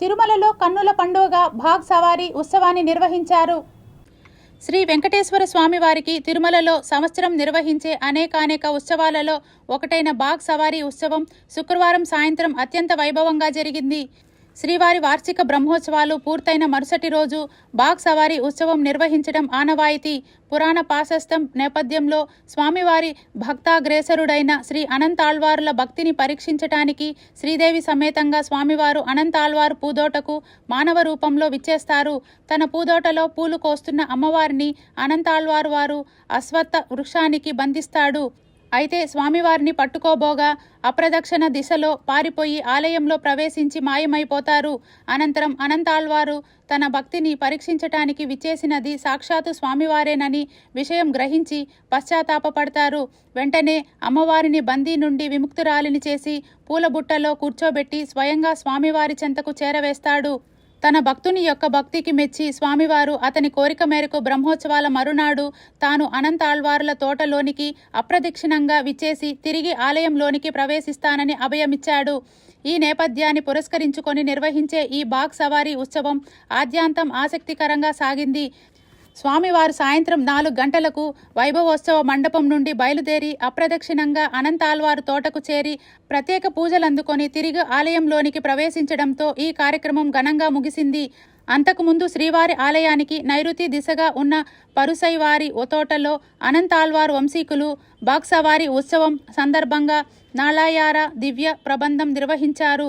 తిరుమలలో కన్నుల పండుగగా భాగ్ సవారీ ఉత్సవాన్ని నిర్వహించారు. శ్రీ వెంకటేశ్వర స్వామివారికి తిరుమలలో సంవత్సరం నిర్వహించే అనేకానేక ఉత్సవాలలో ఒకటైన బాగ్ సవారీ ఉత్సవం శుక్రవారం సాయంత్రం అత్యంత వైభవంగా జరిగింది. శ్రీవారి వార్షిక బ్రహ్మోత్సవాలు పూర్తయిన మరుసటి రోజు బాగ్ సవారీ ఉత్సవం నిర్వహించడం ఆనవాయితీ. పురాణ పాశస్థం నేపథ్యంలో స్వామివారి భక్తాగ్రేసరుడైన శ్రీ అనంతాళ్వారుల భక్తిని పరీక్షించటానికి శ్రీదేవి సమేతంగా స్వామివారు అనంతాళ్వారు పూదోటకు మానవ రూపంలో విచ్చేస్తారు. తన పూదోటలో పూలు కోస్తున్న అమ్మవారిని అనంతాళ్వారు వారు అశ్వత్థ వృక్షానికి బంధిస్తాడు. అయితే స్వామివారిని పట్టుకోబోగా అప్రదక్షిణ దిశలో పారిపోయి ఆలయంలో ప్రవేశించి మాయమైపోతారు. అనంతరం అనంతాళ్వారు తన భక్తిని పరీక్షించటానికి విచ్చేసినది సాక్షాత్తు స్వామివారేనని విషయం గ్రహించి పశ్చాత్తాపపడతారు. వెంటనే అమ్మవారిని బందీ నుండి విముక్తురాలిని చేసి పూలబుట్టలో కూర్చోబెట్టి స్వయంగా స్వామివారి చెంతకు చేరవేస్తాడు. తన భక్తుని యొక్క భక్తికి మెచ్చి స్వామివారు అతని కోరిక మేరకు బ్రహ్మోత్సవాల మరునాడు తాను అనంత ఆళ్వారుల తోటలోనికి అప్రదక్షిణంగా విచ్చేసి తిరిగి ఆలయంలోనికి ప్రవేశిస్తానని అభయమిచ్చాడు. ఈ నేపథ్యాన్ని పురస్కరించుకొని నిర్వహించే ఈ బాగ్ సవారీ ఉత్సవం ఆద్యాంతం ఆసక్తికరంగా సాగింది. స్వామివారు సాయంత్రం నాలుగు గంటలకు వైభవోత్సవ మండపం నుండి బయలుదేరి అప్రదక్షిణంగా అనంతాల్వారు తోటకు చేరి ప్రత్యేక పూజలందుకొని తిరిగి ఆలయంలోనికి ప్రవేశించడంతో ఈ కార్యక్రమం ఘనంగా ముగిసింది. అంతకుముందు శ్రీవారి ఆలయానికి నైరుతి దిశగా ఉన్న పరుసైవారి తోటలో అనంతాల్వారు వంశీకులు బాక్సవారి ఉత్సవం సందర్భంగా నాలాయార దివ్య ప్రబంధం నిర్వహించారు.